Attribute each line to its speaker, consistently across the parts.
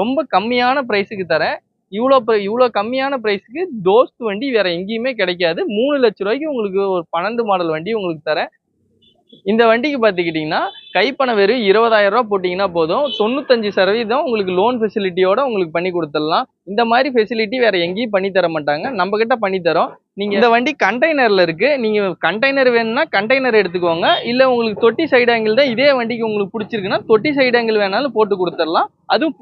Speaker 1: ரொம்ப கம்மியான ப்ரைஸுக்கு தரேன். இவ்வளோ இவ்வளோ கம்மியான ப்ரைஸுக்கு தோஸ்த் வண்டி வேற எங்கேயுமே கிடைக்காது. மூணு லட்ச ரூபாய்க்கு உங்களுக்கு ஒரு பன்னெண்டு மாடல் வண்டி உங்களுக்கு தரேன். இந்த வண்டிக்கு பார்த்துக்கிட்டிங்கன்னா கைப்பணம் வெறும் இருபதாயிரம் ரூபா போட்டிங்கன்னா போதும். தொண்ணூத்தஞ்சு சதவீதம் உங்களுக்கு லோன் ஃபெசிலிட்டியோட உங்களுக்கு பண்ணி கொடுத்துடலாம். இந்த மாதிரி ஃபெசிலிட்டி வேற எங்கேயும் பண்ணி தர மாட்டாங்க. நம்ம கிட்ட பண்ணி தரோம். நீங்க இந்த வண்டி கண்டெய்னர்ல இருக்கு. நீங்க கண்டெய்னர் வேணும்னா கண்டெய்னர் எடுத்துக்கோங்க. இல்ல உங்களுக்கு தொட்டி சைடு ஆங்கிள் தான் இதே வண்டிக்கு உங்களுக்கு பிடிச்சிருக்குன்னா தொட்டி சைடு ஆங்கிள் வேணாலும் போட்டு கொடுத்துடலாம். அதுவும்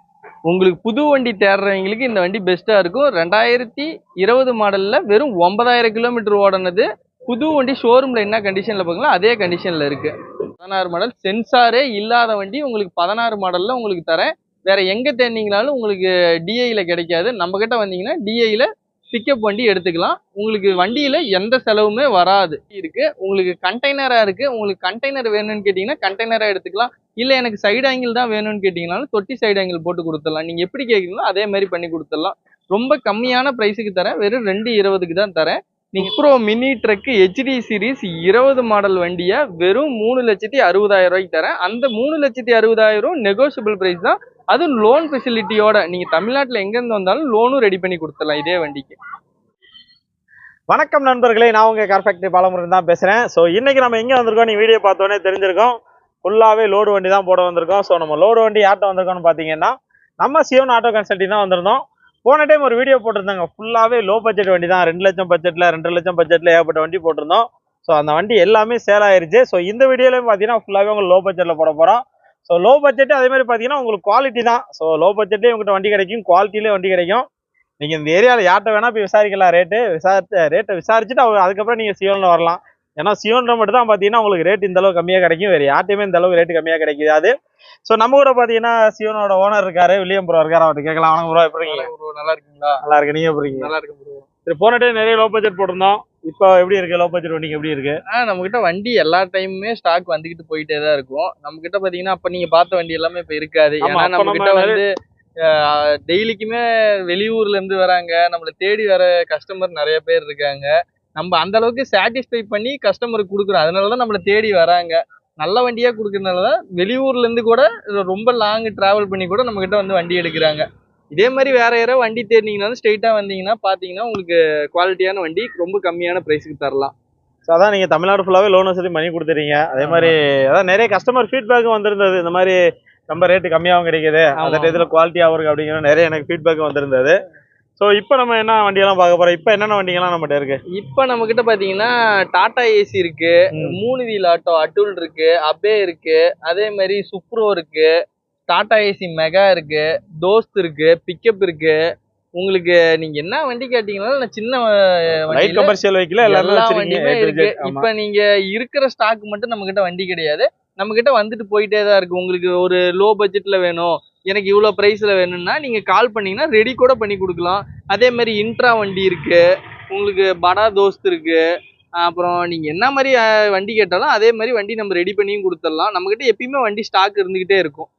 Speaker 1: உங்களுக்கு புது வண்டி தேடுறவங்களுக்கு இந்த வண்டி பெஸ்ட்டாக இருக்கும். ரெண்டாயிரத்தி இருபது மாடலில் வெறும் ஒன்பதாயிரம் கிலோமீட்டர் ஓடினது. புது வண்டி ஷோரூமில் என்ன கண்டிஷனில் பார்க்கலாம் அதே கண்டிஷனில் இருக்குது பதினாறு மாடல் சென்சாரே இல்லாத வண்டி உங்களுக்கு பதினாறு மாடலில் உங்களுக்கு தரேன். வேறு எங்கே தேடினீங்கனாலும் உங்களுக்கு டிஐயில் கிடைக்காது. நம்மக்கிட்ட வந்தீங்கன்னா டிஐயில் பிக்கப் வண்டி எடுத்துக்கலாம். உங்களுக்கு வண்டியில எந்த செலவுமே வராது. இருக்கு. உங்களுக்கு கண்டெய்னராக இருக்கு. உங்களுக்கு கண்டெய்னர் வேணும்னு கேட்டிங்கன்னா கண்டெய்னராக எடுத்துக்கலாம். இல்ல எனக்கு சைடு ஆங்கிள் தான் வேணும்னு கேட்டிங்கனாலும் தொட்டி சைடு ஆங்கிள் போட்டு கொடுத்துடலாம். நீங்க எப்படி கேட்குறீங்களோ அதே மாதிரி பண்ணி கொடுத்துடலாம். ரொம்ப கம்மியான ப்ரைஸுக்கு தரேன். வெறும் ரெண்டு இருபதுக்கு தான் தரேன். நீங்க bro mini truck HD series இருபது மாடல் வண்டியை வெறும் மூணு லட்சத்தி அறுபதாயிரம் ரூபாய்க்கு தரேன். அந்த மூணு லட்சத்தி அறுபதாயிரம் நெகோஷியபிள் ப்ரைஸ் தான் அதுவும் லோன் ஃபெசிலிட்டியோட நீங்க தமிழ்நாட்டுல எங்கேருந்து வந்தாலும் லோனும் ரெடி பண்ணி கொடுத்துடலாம் இதே வண்டிக்கு.
Speaker 2: வணக்கம் நண்பர்களே நான் உங்க கார் ஃபேக்டரி பாலமுருகன் தான் பேசுறேன். ஸோ இன்னைக்கு நம்ம எங்கே வந்திருக்கோம்? நீ வீடியோ பார்த்தோன்னே தெரிஞ்சிருக்கோம். ஃபுல்லாவே லோடு வண்டி தான் போட வந்திருக்கோம். ஸோ நம்ம லோடு வண்டி யார்கிட்ட வந்திருக்கோம்னு பார்த்தீங்கன்னா நம்ம சிவன் ஆட்டோ கன்சல்டிங் தான் வந்திருந்தோம். போன டைம் ஒரு வீடியோ போட்டிருந்தாங்க. ஃபுல்லாவே லோ பட்ஜெட் வண்டி தான். ரெண்டு லட்சம் பட்ஜெட்ல ரெண்டு லட்சம் பட்ஜெட்ல ஏகப்பட்ட வண்டி போட்டிருந்தோம். ஸோ அந்த வண்டி எல்லாமே சேல் ஆயிருச்சு. ஸோ இந்த வீடியோலையும் பார்த்தீங்கன்னா ஃபுல்லாகவே உங்களுக்கு லோ பட்ஜெட்ல போட போறோம். ஸோ லோ பட்ஜெட் அதே மாதிரி பார்த்தீங்கன்னா உங்களுக்கு குவாலிட்டி தான். ஸோ லோ பட்ஜெட்லேயே உங்கள்கிட்ட வண்டி கிடைக்கும் குவாலிட்டிலேயே வண்டி கிடைக்கும். நீங்க இந்த ஏரியாவில் யார்கிட்ட வேணா போய் விசாரிக்கலாம் ரேட்டு விசாரிச்சு ரேட்டை விசாரிச்சுட்டு அவங்க அதுக்கப்புறம் நீங்க சியோன்ல வரலாம். ஏன்னா சியோன்ல மட்டும் தான் பார்த்தீங்கன்னா உங்களுக்கு ரேட் இந்த அளவுக்கு கம்மியாக கிடைக்கும். வேறு யார்ட்டையுமே இந்த அளவுக்கு ரேட்டு கம்மியாக கிடைக்காது. ஸோ நம்ம கூட பார்த்தீங்கன்னா சியோனோட ஓனர் இருக்காரு வில்லியம் ப்ரோ இருக்காரு. அவர்கிட்ட கேட்கலாம். வணக்கம் ப்ரோ எப்படி இருக்கீங்க?
Speaker 1: நல்லா இருக்கீங்களா?
Speaker 2: நல்லா இருக்கு நீங்க எப்படி
Speaker 1: நல்லா இருக்கு
Speaker 2: போன டைம் நிறைய லோ பட்ஜெட் போட்டிருந்தோம். இப்போ எப்படி இருக்கு? லோ பட்ஜெட் வண்டிக்கு எப்படி இருக்கு?
Speaker 1: ஆ நம்ம கிட்ட வண்டி எல்லா டைமுமே ஸ்டாக் வந்துகிட்டு போயிட்டே தான் இருக்கும். நம்ம கிட்ட பாத்தீங்கன்னா அப்ப நீங்க பார்த்த வண்டி எல்லாமே இப்ப இருக்காது. ஏன்னா நம்ம கிட்ட வந்து டெய்லிக்குமே வெளியூர்ல இருந்து வராங்க. நம்மள தேடி வர கஸ்டமர் நிறைய பேர் இருக்காங்க. நம்ம அந்த அளவுக்கு சாட்டிஸ்ஃபை பண்ணி கஸ்டமருக்கு கொடுக்குறோம். அதனாலதான் நம்மள தேடி வராங்க. நல்ல வண்டியா கொடுக்கறதுனால தான் வெளியூர்ல இருந்து கூட ரொம்ப லாங் டிராவல் பண்ணி கூட நம்ம கிட்ட வந்து வண்டி எடுக்கிறாங்க. இதே மாதிரி வேற யாராவது வண்டி தேடினீங்கனாலும் ஸ்ட்ரெயிட்டா வந்தீங்கன்னா பாத்தீங்கன்னா உங்களுக்கு குவாலிட்டியான வண்டி ரொம்ப கம்மியான பிரைஸுக்கு தரலாம்.
Speaker 2: ஸோ அதான் நீங்க தமிழ்நாடு ஃபுல்லாவே லோன் வசதி பண்ணி கொடுத்துறீங்க அதே மாதிரி அதான் நிறைய கஸ்டமர் ஃபீட்பேக்கும் வந்திருந்தது. இந்த மாதிரி ரொம்ப ரேட்டு கம்மியாகவும் கிடைக்குது. அந்த. டயத்தில் குவாலிட்டியாகவும் இருக்கு அப்படிங்கிற நிறைய எனக்கு ஃபீட்பேக் வந்திருந்தது. ஸோ இப்போ நம்ம என்ன வண்டியெல்லாம் பார்க்க போறோம்? இப்போ என்னென்ன வண்டிங்கெல்லாம் நம்மகிட்ட இருக்கு?
Speaker 1: இப்ப நம்ம கிட்ட பாத்தீங்கன்னா டாடா ஏசி இருக்கு. மூணு வீல் ஆட்டோ அட்டுல் இருக்கு அபே இருக்கு அதே மாதிரி சுப்ரோ இருக்கு. டாடா ஏசி மெகா இருக்கு தோஸ்த் இருக்கு பிக்கப் இருக்கு. உங்களுக்கு நீங்க என்ன வண்டி கேட்டீங்கனாலும் நான் சின்ன
Speaker 2: லைட் கமர்ஷியல் வெஹிக்கிள் எல்லாமே
Speaker 1: வண்டியுமே இருக்கு. இப்ப நீங்க இருக்கிற ஸ்டாக் மட்டும் நம்ம கிட்ட வண்டி கிடையாது. நம்ம கிட்ட வந்துட்டு போயிட்டே தான் இருக்கு. உங்களுக்கு ஒரு லோ பட்ஜெட்ல வேணும். எனக்கு இவ்வளவு பிரைஸ்ல வேணும்னா நீங்க கால் பண்ணீங்கன்னா ரெடி கூட பண்ணி கொடுக்கலாம். அதே மாதிரி இன்ட்ரா வண்டி இருக்கு. உங்களுக்கு படா தோஸ்த் இருக்கு. அப்புறம் நீங்க என்ன மாதிரி வண்டி கேட்டாலும் அதே மாதிரி வண்டி நம்ம ரெடி பண்ணியும் கொடுத்துடலாம். நம்ம கிட்ட எப்பயுமே வண்டி ஸ்டாக் இருந்துகிட்டே இருக்கும்.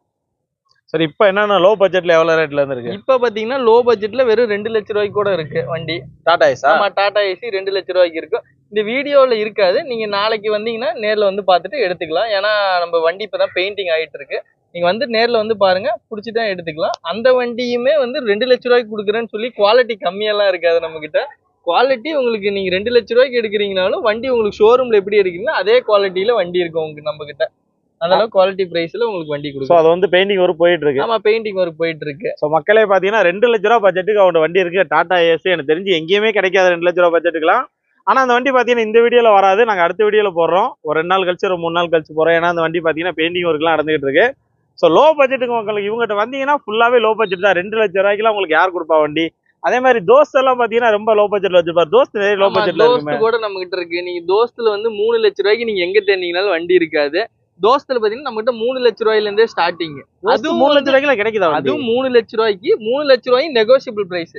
Speaker 2: சரி இப்போ என்னென்ன லோ பட்ஜெட்ல எவ்வளவு ரேட்ல இருந்து இருக்கு?
Speaker 1: இப்ப பாத்தீங்கன்னா லோ பட்ஜெட்ல வெறும் ரெண்டு லட்ச ரூபாய்க்கு கூட இருக்கு வண்டி.
Speaker 2: டாடா ஐஸா
Speaker 1: ஆமா டாடா ஏசி ரெண்டு லட்ச ரூபாய்க்கு இருக்கும் இந்த வீடியோல இருக்காது. நீங்க நாளைக்கு வந்தீங்கன்னா நேர்ல வந்து பார்த்துட்டு எடுத்துக்கலாம். ஏன்னா நம்ம வண்டி இப்பதான் பெயிண்டிங் ஆயிட்டு இருக்கு. நீங்க வந்து நேர்ல வந்து பாருங்க பிடிச்சிதான் எடுத்துக்கலாம். அந்த வண்டியுமே வந்து ரெண்டு லட்ச ரூபாய்க்கு கொடுக்குறேன்னு சொல்லி குவாலிட்டி கம்மியெல்லாம் இருக்காது நம்ம கிட்ட குவாலிட்டி உங்களுக்கு நீங்க ரெண்டு லட்ச ரூபாய்க்கு எடுக்கிறீங்கனாலும் வண்டி உங்களுக்கு ஷோரூம்ல எப்படி எடுக்கிறீங்களோ அதே குவாலிட்டியில வண்டி இருக்கும் உங்களுக்கு நம்ம கிட்ட அந்த அளவுக்கு குவாலிட்டி பிரைஸ்ல உங்களுக்கு வண்டி கொடுக்கும்
Speaker 2: அது வந்து பெயிண்டிங் ஒர்க் போயிட்டு இருக்கு
Speaker 1: ஆமா பெயிண்டிங் ஒர்க் போயிட்டு இருக்கு
Speaker 2: ஸோ மக்களே பார்த்தீங்கன்னா ரெண்டு லட்ச ரூபா பட்ஜெட்டுக்கு அவனோட வண்டி இருக்கு. டாடா ஏசி எனக்கு தெரிஞ்சு எங்கேயுமே கிடைக்காது ரெண்டு லட்ச ரூபா பட்ஜெட்டுக்குலாம் ஆனால் அந்த வண்டி பார்த்தீங்கன்னா இந்த வீடியோவில் வராது. நாங்கள் அடுத்த வீடியோவில் போடுறோம். ஒரு ரெண்டு நாள் கழிச்சு ஒரு மூணு நாள் கழிச்சு போகிறோம் ஏன்னா அந்த வண்டி பார்த்தீங்கன்னா பெயிண்டிங் ஒர்க்லாம் நடந்துகிட்டு இருக்கு. ஸோ லோ பட்ஜெட்டுக்கு உங்களுக்கு இவங்ககிட்ட வந்தீங்கன்னா ஃபுல்லாகவே லோ பட்ஜெட் தான். ரெண்டு லட்ச ரூபாய்க்குலாம் உங்களுக்கு யார் கொடுப்பா வண்டி? அதே மாதிரி தோஸ்த் எல்லாம் பார்த்தீங்கன்னா ரொம்ப லோ பட்ஜெட்ல வச்சிருப்பாரு. தோஸ்த் நிறைய லோ பட்ஜெட்ல
Speaker 1: கூட நம்ம கிட்ட இருக்கு. நீங்க தோஸ்துல வந்து மூணு லட்ச ரூபாய்க்கு நீங்க எங்க தேடினீங்கனாலும் வண்டி இருக்காது. தோஸ்துல பாத்தீங்கன்னா நம்ம கிட்ட மூணு லட்ச ரூபாயில இருந்தே ஸ்டார்டிங்
Speaker 2: அதுவும் மூணு லட்ச ரூபாய்க்குலாம் கிடைக்குதா
Speaker 1: அதுவும் மூணு லட்ச ரூபாய்க்கு மூணு லட்ச ரூபாய்க்கு நெகோசியபிள் பிரைஸ்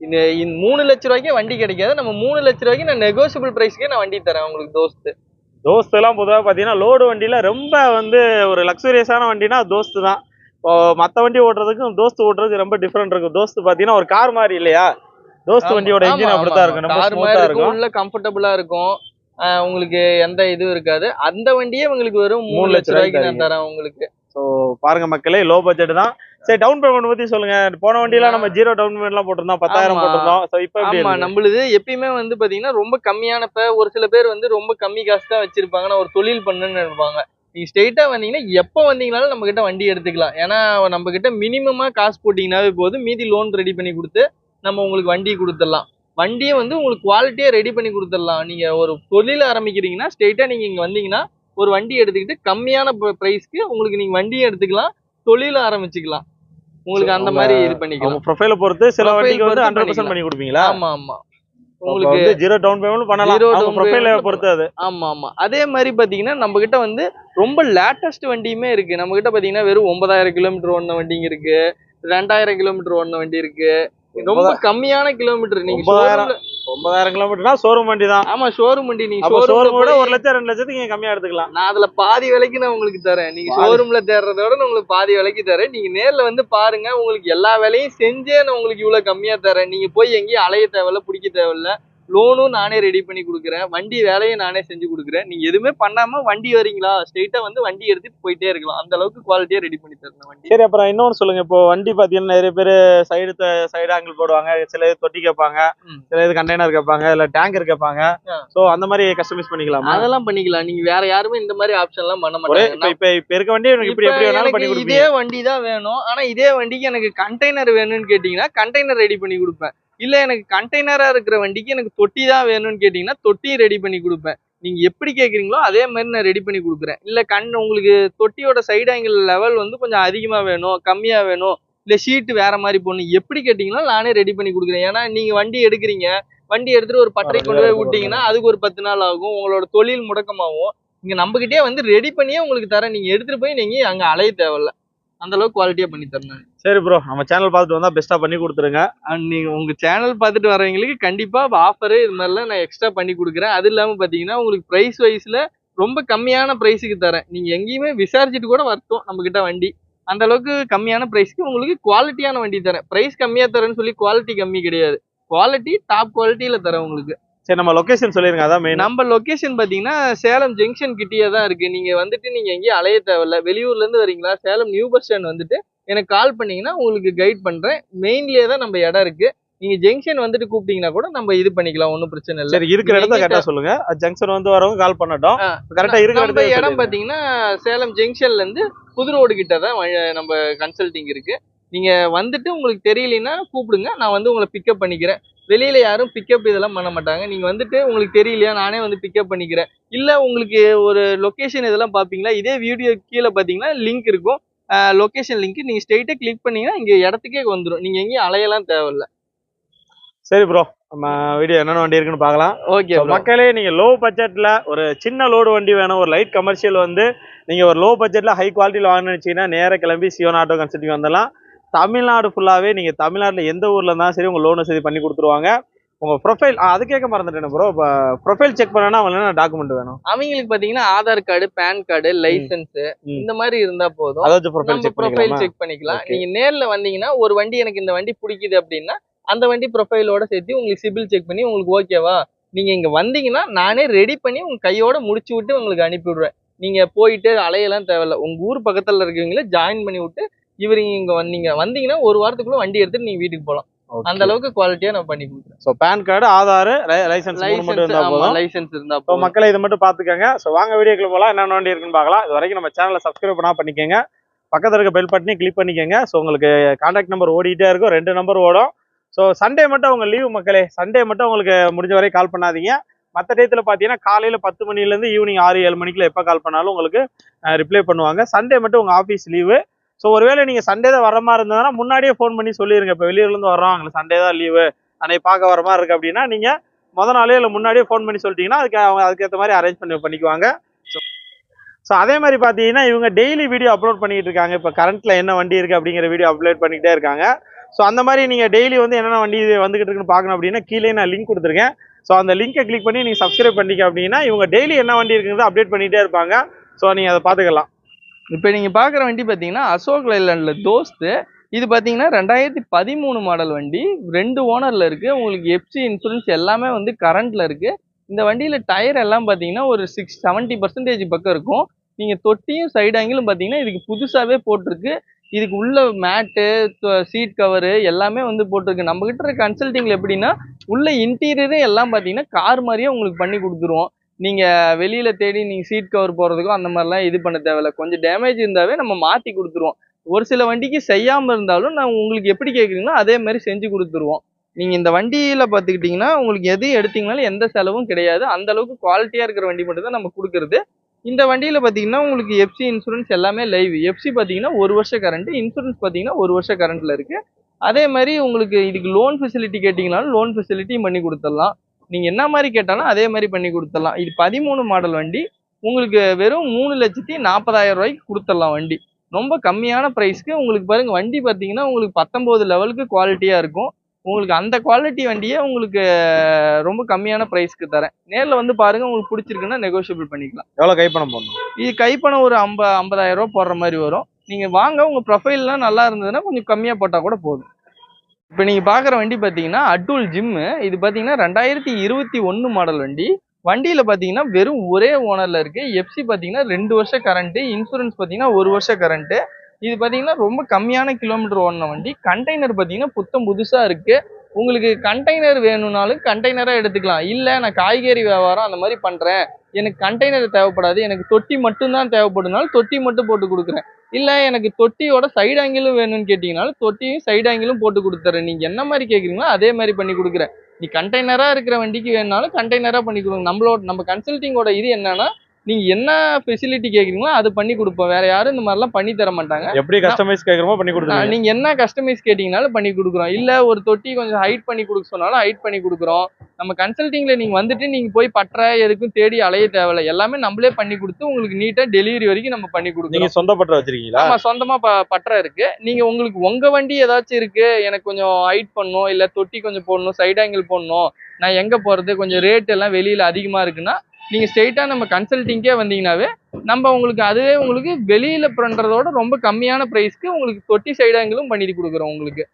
Speaker 1: இந்த மூணு லட்ச ரூபாய்க்கே வண்டி கிடைக்காது. நம்ம மூணு லட்ச ரூபாய்க்கு நான் நெகோசியபிள் பிரைஸ்க்கே நான் வண்டி தரேன் உங்களுக்கு தோஸ்து
Speaker 2: தோஸ்த் எல்லாம் பொதுவாக பார்த்தீங்கன்னா லோடு வண்டியில ரொம்ப வந்து ஒரு லக்ஸுரியஸான வண்டினா தோஸ்த் தான் இப்போ மற்ற வண்டி ஓட்டுறதுக்கும் தோஸ்த் ஓட்டுறதுக்கு ரொம்ப டிஃப்ரெண்ட் இருக்கும். தோஸ்த் பார்த்தீங்கன்னா ஒரு கார் மாதிரி இல்லையா? தோஸ்த் வண்டியோட இன்ஜின் அப்படித்தான் இருக்கும்.
Speaker 1: கார் மாதிரி உள்ள கம்ஃபர்டபுளா இருக்கும். உங்களுக்கு எந்த இதுவும் இருக்காது. அந்த வண்டியே உங்களுக்கு வெறும் மூணு லட்ச ரூபாய்க்கு நான் தரேன் உங்களுக்கு.
Speaker 2: ஸோ பாருங்க மக்களே லோ பட்ஜெட் தான். சரி டவுன் பேமெண்ட் பத்தி சொல்லுங்க. போன வண்டியில நம்ம ஜீரோ டவுன் பேமெண்ட் எல்லாம் போட்டிருந்தோம் பத்தாயிரம். போட்டிருந்தோம். சோ இப்போ
Speaker 1: ஆமா? நம்மளுது எப்பயுமே வந்து பாத்தீங்கன்னா ரொம்ப கம்மியான இப்ப ஒரு சில பேர் வந்து ரொம்ப கம்மி காசு தான் வச்சிருப்பாங்க நான் ஒரு தொழில் பண்ணுன்னு இருப்பாங்க. நீங்க ஸ்ட்ரெயிட்டா வந்தீங்கன்னா எப்ப வந்தீங்கனாலும் நம்ம கிட்ட வண்டி எடுத்துக்கலாம். ஏன்னா நம்ம கிட்ட மினிமமா காசு போட்டீங்கன்னாவே போதும். மீதி லோன் ரெடி பண்ணி கொடுத்து நம்ம உங்களுக்கு வண்டி கொடுத்துடலாம். வண்டியை வந்து உங்களுக்கு குவாலிட்டியா ரெடி பண்ணி கொடுத்துடலாம். நீங்க ஒரு தொழில் ஆரம்பிக்கிறீங்கன்னா ஸ்ட்ரெயிட்டா நீங்க இங்க வந்தீங்கன்னா ஒரு வண்டி எடுத்துக்கிட்டு கம்மியான பிரைஸ்க்கு உங்களுக்கு நீங்க வண்டியும் எடுத்துக்கலாம் தொழில் ஆரம்பிச்சுக்கலாம். உங்களுக்கு அந்த மாதிரி இது பண்ணிக்கலாம்.
Speaker 2: ப்ரொஃபைல பொறுத்து சில வண்டிக்கு வந்து ஹண்ட்ரட் பர்சன்ட். பண்ணி கொடுப்பீங்களா?
Speaker 1: ஆமா ஆமா.
Speaker 2: உங்களுக்கு ஜீரோ டவுன் பேமெண்ட் பண்ணலாம். அவங்க
Speaker 1: down
Speaker 2: ப்ரொஃபைல பொறுத்து அது.
Speaker 1: ஆமா ஆமா. அதே மாதிரி பாத்தீங்கன்னா நம்ம கிட்ட வந்து ரொம்ப லேட்டஸ்ட் வண்டியுமே இருக்கு. நம்ம கிட்ட பாத்தீங்கன்னா வெறும் ஒன்பதாயிரம் கிலோமீட்டர் ஓடின வண்டிங்க இருக்கு. ரெண்டாயிரம் கிலோமீட்டர் ஓடின வண்டி இருக்கு. ரொம்ப கம்மியான கிலோமீட்டர் நீங்க
Speaker 2: ஒன்பதாயிரம். ஒன்பதாயிரம் கிலோமீட்டர்னா ஷோரூம் வண்டி தான்
Speaker 1: ஆமா ஷோரூம் வண்டி. நீங்க
Speaker 2: ஷோரூம்
Speaker 1: போய்-
Speaker 2: ஒரு லட்சம் ரெண்டு லட்சத்துக்கு நீங்க கம்மியா எடுத்துக்கலாம்.
Speaker 1: நான் அதுல பாதி விலைக்கு நான் உங்களுக்கு தரேன். நீங்க. ஷோரூம்ல தேடுறத விட உங்களுக்கு பாதி விலைக்கு தரேன். நீங்க நேர்ல வந்து பாருங்க உங்களுக்கு எல்லா வேலையும் செஞ்சே நான் உங்களுக்கு இவ்வளவு கம்மியா தரேன். நீங்க போய் எங்கேயும் அலைய தேவையில்ல பிடிக்க தேவையில்ல. லோனும் நானே ரெடி பண்ணி கொடுக்குறேன். வண்டி வேலையும் நானே செஞ்சு கொடுக்குறேன். நீங்க எதுவுமே பண்ணாம வண்டி வரீங்களா ஸ்ட்ரெயிட்டா வந்து வண்டி எடுத்துட்டு போயிட்டே இருக்கலாம். அந்த அளவுக்கு குவாலிட்டியா ரெடி பண்ணி தரேன் வண்டி.
Speaker 2: சரி அப்புறம் இன்னொன்னு சொல்லுங்க. இப்போ வண்டி பாத்தீங்கன்னா நிறைய பேர் சைடு சைடு ஆங்கிள் போடுவாங்க. சில இது தொட்டி கேட்பாங்க. சில இது கண்டெய்னர் கேட்பாங்க. இல்ல டேங்கர் கேட்பாங்க. சோ அந்த மாதிரி கஸ்டமைஸ் பண்ணிக்கலாமா?
Speaker 1: அதெல்லாம் பண்ணிக்கலாம். நீங்க வேற யாருமே இந்த மாதிரி ஆப்ஷன் எல்லாம் பண்ண மாட்டாங்க.
Speaker 2: இப்ப இப்ப இருக்க வண்டி இப்படி
Speaker 1: இப்ப
Speaker 2: எப்படி வேணாலும் பண்ணி
Speaker 1: இதே வண்டி தான் வேணும். ஆனா இதே வண்டிக்கு எனக்கு கண்டெய்னர் வேணும்னு கேட்டீங்கன்னா கண்டெய்னர் ரெடி பண்ணி கொடுப்பேன். இல்ல எனக்கு கண்டெய்னரா இருக்கிற வண்டிக்கு எனக்கு தொட்டி தான் வேணும்னு கேட்டீங்கன்னா தொட்டியும் ரெடி பண்ணி கொடுப்பேன். நீங்க எப்படி கேக்குறீங்களோ அதே மாதிரி நான் ரெடி பண்ணி கொடுக்குறேன். இல்ல கண் உங்களுக்கு தொட்டியோட சைடு ஆங்கிள் லெவல் வந்து கொஞ்சம் அதிகமா வேணும் கம்மியா வேணும் இல்ல ஷீட் வேற மாதிரி போடணும் எப்படி கேட்டீங்களோ நானே ரெடி பண்ணி கொடுக்குறேன். ஏன்னா நீங்க வண்டி எடுக்கிறீங்க வண்டி எடுத்துட்டு ஒரு பட்டறை கொண்டு போய் விட்டீங்கன்னா அதுக்கு ஒரு பத்து நாள் ஆகும். உங்களோட தொழில் முடக்கமாகும். இங்க நம்ம கிட்டே வந்து ரெடி பண்ணியே உங்களுக்கு தரேன். நீங்க எடுத்துட்டு போய் நீங்க அங்க அலைய தேவையில்ல. அந்த அளவுக்கு குவாலிட்டியா பண்ணி தரேன்
Speaker 2: சரி ப்ரோ நம்ம சேனல் பார்த்துட்டு வந்தா பெஸ்டா பண்ணி கொடுத்துருங்க.
Speaker 1: அண்ட் நீங்க உங்க சேனல் பார்த்துட்டு வரவங்களுக்கு கண்டிப்பா ஆஃபரு இது மாதிரிலாம் நான் எக்ஸ்ட்ரா பண்ணி கொடுக்குறேன். அது இல்லாம பாத்தீங்கன்னா உங்களுக்கு பிரைஸ் வைஸ்ல ரொம்ப கம்மியான பிரைஸுக்கு தரேன். நீங்க எங்கேயுமே விசாரிச்சுட்டு கூட வரட்டும் நம்ம கிட்ட வண்டி. அந்த அளவுக்கு கம்மியான பிரைஸ்க்கு உங்களுக்கு குவாலிட்டியான வண்டி தரேன். பிரைஸ் கம்மியா தரேன்னு சொல்லி குவாலிட்டி கம்மி கிடையாது. குவாலிட்டி டாப் குவாலிட்டியில தரேன் உங்களுக்கு.
Speaker 2: சரி நம்ம லொகேஷன் சொல்லிருங்க. அதான் மெயின்
Speaker 1: நம்ம லொகேஷன் பாத்தீங்கன்னா சேலம் ஜங்ஷன் கிட்டயே தான் இருக்கு. நீங்க வந்துட்டு நீங்க எங்கேயும் அலைய தேவையில்ல. வெளியூர்ல இருந்து வரீங்களா? சேலம் நியூ பஸ் ஸ்டாண்ட் வந்துட்டு எனக்கு கால் பண்ணீங்கன்னா உங்களுக்கு கைட் பண்றேன். மெயின்லயே தான் நம்ம இடம் இருக்கு. நீங்க ஜங்ஷன் வந்துட்டு கூப்பிட்டீங்கன்னா கூட நம்ம இது பண்ணிக்கலாம் ஒன்றும் பிரச்சனை இல்லை.
Speaker 2: சரி இருக்கிற இடத்த
Speaker 1: எங்க
Speaker 2: கரெக்டா சொல்லுங்க. ஜங்ஷன் வந்து வரவங்க கால் பண்ணட்டும்.
Speaker 1: ஆ,
Speaker 2: கரெக்டா இருக்கிற
Speaker 1: இடம் பாத்தீங்கன்னா சேலம் ஜங்ஷன்ல இருந்து புது ரோடு கிட்ட தான் நம்ம கன்சல்டிங் இருக்கு. நீங்க வந்துட்டு உங்களுக்கு தெரியலன்னா கூப்பிடுங்க. நான் வந்து உங்களை பிக்கப் பண்ணிக்கிறேன். வெளியில யாரும் பிக்கப் இதெல்லாம் பண்ண மாட்டாங்க. நீங்க வந்துட்டு உங்களுக்கு தெரியலையா நானே வந்து பிக்கப் பண்ணிக்கிறேன். இல்ல உங்களுக்கு ஒரு லொகேஷன் இதெல்லாம் பாப்பீங்களா இதே வீடியோ கீழே பாத்தீங்கன்னா லிங்க் இருக்கும். லொகேஷன் லிங்க் நீங்க ஸ்ட்ரெயிட்டா கிளிக் பண்ணீங்கன்னா இங்க இடத்துக்கே வந்துரும். நீங்க எங்கேயும் அலையெல்லாம் தேவையில்ல.
Speaker 2: சரி ப்ரோ நம்ம வீடியோ என்னென்ன வண்டி இருக்குன்னு பார்க்கலாம்.
Speaker 1: ஓகே
Speaker 2: மக்களே நீங்க லோ பட்ஜெட்ல ஒரு சின்ன லோடு வண்டி வேணும். ஒரு லைட் கமர்ஷியல் வந்து நீங்க ஒரு லோ பட்ஜெட்ல ஹை குவாலிட்டியில் வாங்கணும்னு வச்சீங்கன்னா நேரா கிளம்பி சிவன் ஆட்டோ கன்சல்டிங் வந்துடலாம். தமிழ்நாடு ஃபுல்லாவே நீங்க தமிழ்நாட்டுல எந்த ஊர்ல இருந்தாலும் சரி உங்க லோன் வசதி பண்ணி கொடுத்துருவாங்க. உங்க ப்ரொஃபைல் அது கேட்க மறந்துட்டேன் ப்ரோ இப்போ ப்ரொஃபைல் செக் பண்ணனா அவங்க என்ன டாக்குமெண்ட் வேணும்?
Speaker 1: அவங்களுக்கு பாத்தீங்கன்னா Aadhaar card pan card licence. இந்த மாதிரி இருந்தா போதும்.
Speaker 2: அதாவது ப்ரொஃபைல் செக்
Speaker 1: ப்ரொஃபைல் செக் பண்ணிக்கலாம். நீங்க நேர்ல வந்தீங்கன்னா ஒரு வண்டி எனக்கு இந்த வண்டி பிடிக்குது அப்படின்னா அந்த வண்டி ப்ரொஃபைலோட சேர்த்து உங்களுக்கு சிபில் செக் பண்ணி உங்களுக்கு ஓகேவா நீங்க இங்க வந்தீங்கன்னா நானே ரெடி பண்ணி உங்க கையோட முடிச்சு விட்டு உங்களுக்கு அனுப்பி விடுவேன் நீங்க போயிட்டு அலையெல்லாம் தேவையில்ல. உங்க ஊர் பக்கத்துல இருக்கவங்கள ஜாயின் பண்ணி விட்டு இவர் இங்க வந்தீங்க வந்தீங்கன்னா ஒரு வாரத்துக்குள்ள வண்டி எடுத்துட்டு நீங்க வீட்டுக்கு போலாம் அந்த அளவுக்கு குவாலிட்டியா நான் பண்ணி கொடுக்குறேன்.
Speaker 2: So pan card Aadhaar licence மட்டும் இருந்தா போதும்.
Speaker 1: லைசன்ஸ் இருந்தா
Speaker 2: ஸோ மக்களை இதை மட்டும் பார்த்துக்கோங்க. ஸோ வாங்க வீடியோக்குள்ள போகலாம் என்னென்ன வண்டி இருக்குன்னு பார்க்கலாம். இது வரைக்கும் நம்ம சேனலை சப்ஸ்கிரைப் பண்ணா பண்ணிக்கோங்க. பக்கத்தில் இருக்க பெல் பட்டனையும் கிளிக் பண்ணிக்கோங்க. ஸோ உங்களுக்கு கான்டாக்ட் நம்பர் ஓடிட்டே இருக்கும். ரெண்டு நம்பர் ஓடும். ஸோ சண்டே மட்டும் உங்க லீவு மக்களே. சண்டே மட்டும் உங்களுக்கு முடிஞ்ச வரை கால் பண்ணாதீங்க. மற்ற டயத்தில் பார்த்தீங்கன்னா காலையில் பத்து மணிலேருந்து ஈவினிங் ஆறு ஏழு மணிக்குள்ள எப்போ கால் பண்ணாலும் உங்களுக்கு ரிப்ளை பண்ணுவாங்க. சண்டே மட்டும் உங்கள் ஆஃபீஸ் லீவு ஸோ ஒருவேளை நீங்கள் சண்டே தான் வர மாதிரி இருந்ததுன்னா முன்னாடியே ஃபோன் பண்ணி சொல்லிடுங்க இப்போ வெளியூர்லேருந்து வர்றோம் எங்களுக்கு சண்டே தான் லீவு அன்னைக்கு பார்க்க வர மாதிரி இருக்குது அப்படின்னா நீங்கள் முத நாளே இல்லை முன்னாடியே ஃபோன் பண்ணி சொல்லிட்டீங்கன்னா அதுக்கு அவங்க அதுக்கேற்ற மாதிரி அரேஞ்ச் பண்ணி பண்ணிக்குவாங்க. ஸோ ஸோ அதே மாதிரி பார்த்தீங்கன்னா இவங்க டெய்லி வீடியோ அப்லோட் பண்ணிகிட்டு இருக்காங்க. இப்போ கரண்ட்டில் என்ன வண்டி இருக்குது அப்படிங்கிற வீடியோ அப்லோட் பண்ணிக்கிட்டே இருக்காங்க. ஸோ அந்த மாதிரி நீங்கள் டெய்லி வந்து என்னென்ன வண்டி வந்துக்கிட்டு வந்துகிட்டு இருக்குன்னு பார்க்கணும் அப்படின்னா கீழே நான் லிங்க் கொடுத்துருக்கேன். ஸோ அந்த லிங்கை கிளிக் பண்ணி நீங்கள் சப்ஸ்கிரைப் பண்ணிக்க அப்படின்னா இவங்க டெய்லி என்ன வண்டி இருக்குங்கிறத அப்டேட் பண்ணிகிட்டே இருப்பாங்க. ஸோ நீங்கள் அதை பார்த்துக்கலாம்.
Speaker 1: இப்போ நீங்கள் பார்க்குற வண்டி பார்த்தீங்கன்னா அசோக் லைலாண்ட்ல தோஸ்து. இது பார்த்தீங்கன்னா ரெண்டாயிரத்தி பதிமூணு மாடல் வண்டி. ரெண்டு ஓனரில் இருக்குது உங்களுக்கு எஃப்சி இன்சூரன்ஸ் எல்லாமே வந்து கரண்ட்டில் இருக்குது இந்த வண்டியில் டயர் எல்லாம் பார்த்தீங்கன்னா ஒரு சிக்ஸ் செவன்ட்டி பர்சன்டேஜ் பக்கம் இருக்கும். நீங்கள் தொட்டியும் சைடு ஆங்கிலும் பார்த்தீங்கன்னா இதுக்கு புதுசாகவே போட்டிருக்கு. இதுக்கு உள்ள மேட்டு சீட் கவரு எல்லாமே வந்து போட்டிருக்கு. நம்மக்கிட்ட இருக்க கன்சல்டிங்கில் எப்படின்னா உள்ள இன்டீரியரே எல்லாம் பார்த்தீங்கன்னா கார் மாதிரியே உங்களுக்கு பண்ணி கொடுத்துருவோம். நீங்கள் வெளியில் தேடி நீங்கள் சீட் கவர் போகிறதுக்கும் அந்த மாதிரிலாம் இது பண்ண தேவையில்ல. கொஞ்சம் டேமேஜ் இருந்தாவே நம்ம மாற்றி கொடுத்துருவோம். ஒரு சில வண்டிக்கு செய்யாமல் இருந்தாலும் நான் உங்களுக்கு எப்படி கேட்குறீங்களோ அதே மாதிரி செஞ்சு கொடுத்துருவோம். நீங்கள் இந்த வண்டியில் பார்த்துக்கிட்டிங்கன்னா உங்களுக்கு எது எடுத்தீங்கனாலும் எந்த செலவும் கிடையாது. அந்த அளவுக்கு இருக்கிற வண்டி மட்டும் தான் நம்ம கொடுக்குறது. இந்த வண்டியில் பார்த்தீங்கன்னா உங்களுக்கு எஃப்சி இன்சூரன்ஸ் எல்லாமே லைவ் எஃப்சி பார்த்தீங்கன்னா ஒரு வருஷம் கரண்ட் இன்சூரன்ஸ் பார்த்தீங்கன்னா ஒரு வருஷம் கரண்ட்டில் இருக்குது அதே மாதிரி உங்களுக்கு இதுக்கு லோன் ஃபெசிலிட்டி கேட்டிங்கனாலும் லோன் ஃபெசிலிட்டியும் பண்ணி கொடுத்துடலாம். நீங்க என்ன மாதிரி கேட்டாலும் அதே மாதிரி பண்ணி கொடுத்துடலாம். இது பதிமூணு மாடல் வண்டி. உங்களுக்கு வெறும் மூணு லட்சத்தி நாற்பதாயிரம் ரூபாய்க்கு கொடுத்துடலாம் வண்டி. ரொம்ப கம்மியான ப்ரைஸ்க்கு உங்களுக்கு பாருங்க வண்டி பார்த்தீங்கன்னா உங்களுக்கு பத்தொம்போது லெவலுக்கு குவாலிட்டியா இருக்கும். உங்களுக்கு அந்த குவாலிட்டி வண்டியே உங்களுக்கு ரொம்ப கம்மியான ப்ரைஸ்க்கு தரேன். நேர்ல வந்து பாருங்க உங்களுக்கு பிடிச்சிருக்குன்னா நெகோஷியபிள் பண்ணிக்கலாம்.
Speaker 2: எவ்வளவு கை பணம் போடணும்?
Speaker 1: இது கைப்பணம் ஒரு ஐம்ப ஐம்பதாயிரம் ரூபாய் போடுற மாதிரி வரும். நீங்க வாங்க உங்க ப்ரொஃபைல்லாம் நல்லா இருந்ததுன்னா கொஞ்சம் கம்மியா போட்டா கூட போதும். இப்போ நீங்கள் பார்க்குற வண்டி பார்த்தீங்கன்னா அட்டூல் ஜிம்மு இது பார்த்தீங்கன்னா ரெண்டாயிரத்தி இருபத்தி ஒன்று மாடல் வண்டி. வண்டியில் பார்த்தீங்கன்னா வெறும் ஒரே ஓனரில் இருக்குது எஃப்சி பார்த்தீங்கன்னா ரெண்டு வருஷம் கரண்ட்டு இன்சூரன்ஸ் பார்த்தீங்கன்னா ஒரு வருஷம் கரண்ட்டு இது பார்த்தீங்கன்னா ரொம்ப கம்மியான கிலோமீட்டர் ஓடின வண்டி. கண்டெய்னர் பார்த்தீங்கன்னா புத்தம் புதுசாக இருக்குது உங்களுக்கு கண்டெய்னர் வேணும்னாலும் கண்டெய்னராக எடுத்துக்கலாம். இல்லை நான் காய்கறி வியாபாரம் அந்த மாதிரி பண்ணுறேன் எனக்கு கண்டெய்னர் தேவைப்படாது. எனக்கு தொட்டி மட்டும்தான் தேவைப்படுனாலும் தொட்டி மட்டும் போட்டு கொடுக்குறேன். இல்லை எனக்கு தொட்டியோட சைடு ஆங்கிளும் வேணும்னு கேட்டிங்கனாலும் தொட்டியும் சைடு ஆங்கிளும் போட்டு கொடுத்துறேன். நீங்கள் என்ன மாதிரி கேட்குறீங்களோ அதே மாதிரி பண்ணி கொடுக்குறேன். நீ கண்டெய்னராக இருக்கிற வண்டிக்கு வேணுனாலும் கண்டெய்னராக பண்ணி கொடுங்க. நம்மளோட நம்ம கன்சல்டிங்கோட இது என்னன்னா நீங்க என்ன ஃபெசிலிட்டி கேக்குறீங்களோ அது பண்ணி கொடுப்போம். வேற யாரும் இந்த மாதிரிலாம் பண்ணி தர மாட்டாங்க.
Speaker 2: எப்படி கஸ்டமைஸ் கேக்குறமோ பண்ணி
Speaker 1: ஆஹ்
Speaker 2: கொடுத்துருவீங்க.
Speaker 1: நீங்க என்ன கஸ்டமைஸ் கேட்டீங்கனாலும் பண்ணி கொடுக்குறோம். இல்ல ஒரு தொட்டி கொஞ்சம் ஹைட் பண்ணி கொடுக்க சொன்னாலும் ஹைட் பண்ணி கொடுக்குறோம். நம்ம கன்சல்டிங்ல நீங்க வந்துட்டு நீங்க போய் பற்ற எதுக்கும் தேடி அலைய தேவையில்ல. எல்லாமே நம்மளே பண்ணி கொடுத்து உங்களுக்கு நீட்டா டெலிவரி வரைக்கும் நம்ம பண்ணி
Speaker 2: நீங்க
Speaker 1: கொடுக்குறோம்
Speaker 2: சொந்த பற்ற வச்சிருக்கீங்களா?
Speaker 1: ஆமா சொந்தமா ப- பற்ற இருக்கு. நீங்க உங்களுக்கு உங்க வண்டி ஏதாச்சும் இருக்கு எனக்கு கொஞ்சம் ஹைட் பண்ணணும் இல்ல தொட்டி கொஞ்சம் போடணும் சைட் ஆங்கிள் போடணும் நான் எங்க போறது கொஞ்சம் ரேட் எல்லாம் வெளியில அதிகமா இருக்குன்னா நீங்க ஸ்ட்ரெயிட்டா நம்ம கன்சல்டிங்கே வந்தீங்கன்னாவே நம்ம உங்களுக்கு அதுவே உங்களுக்கு வெளியில பண்றதோட ரொம்ப கம்மியான பிரைஸ்க்கு உங்களுக்கு தொட்டி சைடு ஆங்கிளும் பண்ணி கொடுக்குறோம் உங்களுக்கு.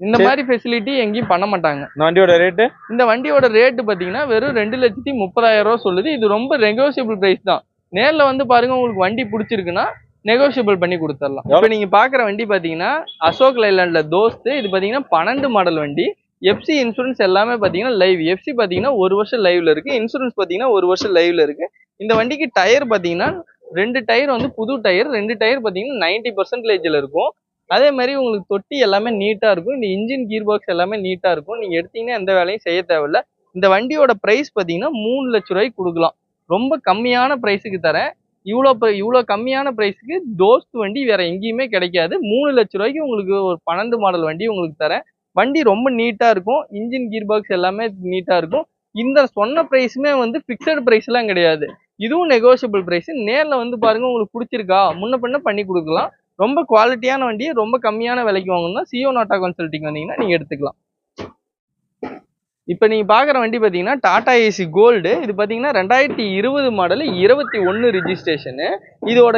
Speaker 1: இந்த. மாதிரி ஃபெசிலிட்டி எங்கேயும் பண்ண மாட்டாங்க.
Speaker 2: இந்த வண்டியோட ரேட்டு
Speaker 1: இந்த வண்டியோட ரேட்டு பாத்தீங்கன்னா வெறும் ரெண்டு லட்சத்தி முப்பதாயிரம் ரூபா சொல்லுது. இது ரொம்ப நெகோசியபிள் பிரைஸ் தான். நேர்ல வந்து பாருங்க உங்களுக்கு வண்டி பிடிச்சிருக்குன்னா நெகோசியபிள் பண்ணி கொடுத்துடலாம். இப்போ நீங்க பாக்குற வண்டி பாத்தீங்கன்னா அசோக் லைலாண்ட்ல தோஸ்து. இது பாத்தீங்கன்னா பன்னெண்டு மாடல் வண்டி. எஃப்சி இன்சூரன்ஸ் எல்லாமே பார்த்தீங்கன்னா லைவ் எஃப்சி பார்த்தீங்கன்னா ஒரு வருஷம் லைவ்ல இருக்கு. இன்சூரன்ஸ் பார்த்தீங்கன்னா ஒரு வருஷம் லைவ்ல இருக்கு. இந்த வண்டிக்கு டயர் பார்த்தீங்கன்னா ரெண்டு டயர் வந்து புது டயர் ரெண்டு டயர் பார்த்தீங்கன்னா நைன்டி பர்சன்டேஜ்ல இருக்கும். அதே மாதிரி உங்களுக்கு தொட்டி எல்லாமே நீட்டாக இருக்கும். இந்த இன்ஜின் கீர் பாக்ஸ் எல்லாமே நீட்டாக இருக்கும். நீங்கள் எடுத்தீங்கன்னா எந்த வேலையும் செய்ய தேவையில்ல. இந்த வண்டியோட ப்ரைஸ் பார்த்தீங்கன்னா மூணு லட்ச ரூபாய்க்கு கொடுக்கலாம். ரொம்ப கம்மியான ப்ரைஸுக்கு தரேன். இவ்வளோ இவ்வளோ கம்மியான ப்ரைஸுக்கு தோஸ்த் வண்டி வேற எங்கேயுமே கிடைக்காது. மூணு லட்ச ரூபாய்க்கு உங்களுக்கு ஒரு பன்னெண்டு மாடல் வண்டி உங்களுக்கு தரேன். வண்டி ரொம்ப நீட்டாக இருக்கும். இன்ஜின் கீர் பாக்ஸ் எல்லாமே நீட்டாக இருக்கும். இந்த சொன்ன ப்ரைஸுமே வந்து ஃபிக்ஸட் ப்ரைஸ்லாம் கிடையாது. இதுவும் நெகோஷியபிள் ப்ரைஸ் நேரில் வந்து பாருங்கள் உங்களுக்கு பிடிச்சிருக்கா? முன்ன பின்ன பண்ணி கொடுக்கலாம். ரொம்ப குவாலிட்டியான வண்டியை ரொம்ப கம்மியான விலைக்கு வாங்கணும்னா சிஓ நாட்டா கன்சல்ட்டிங் வந்தீங்கன்னா நீங்கள் எடுத்துக்கலாம். இப்போ நீங்கள் பார்க்குற வண்டி பார்த்தீங்கன்னா டாடா ஏசி கோல்டு. இது பார்த்தீங்கன்னா ரெண்டாயிரத்தி இருபது மாடல் இருபத்தி ஒன்று ரிஜிஸ்ட்ரேஷனு. இதோட